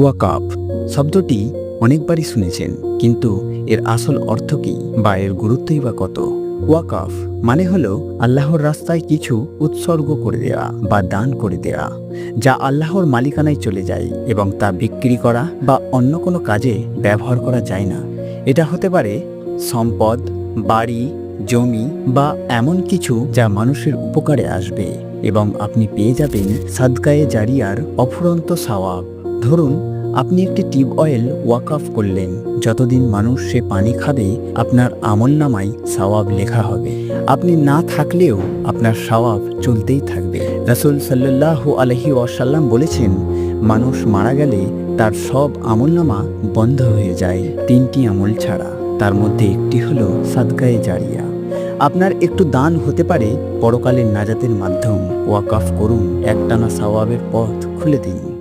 ওয়াকাফ শব্দটি অনেকবারই শুনেছেন, কিন্তু এর আসল অর্থ কি বা এর গুরুত্বই বা কত? ওয়াকাফ মানে হলো আল্লাহর রাস্তায় কিছু উৎসর্গ করে দেওয়া বা দান করে দেওয়া যা আল্লাহর মালিকানায় চলে যায় এবং তা বিক্রি করা বা অন্য কোনো কাজে ব্যবহার করা যায় না। এটা হতে পারে সম্পদ, বাড়ি, জমি বা এমন কিছু যা মানুষের উপকারে আসবে এবং আপনি পেয়ে যাবেন সাদকায়ে জারিয়ার অফুরন্ত সওয়াব। ধরুন, আপনি একটি টিউব অয়েল ওয়াকআফ করলেন, যতদিন মানুষ সে পানি খাবে, আপনার আমল নামায় সওয়াব লেখা হবে। আপনি না থাকলেও আপনার সওয়াব চলতেই থাকবে। রাসুল সাল্লাল্লাহু আলহি ওয়াসাল্লাম বলেছেন, মানুষ মারা গেলে তার সব আমলনামা বন্ধ হয়ে যায়, তিনটি আমল ছাড়া। তার মধ্যে একটি হলো সাদকায়ে জারিয়া। আপনার একটু দান হতে পারে, পরকালের নাজাতের মাধ্যম ওয়াকাফ করুন, একটানা সওয়াবের পথ খুলে দিন।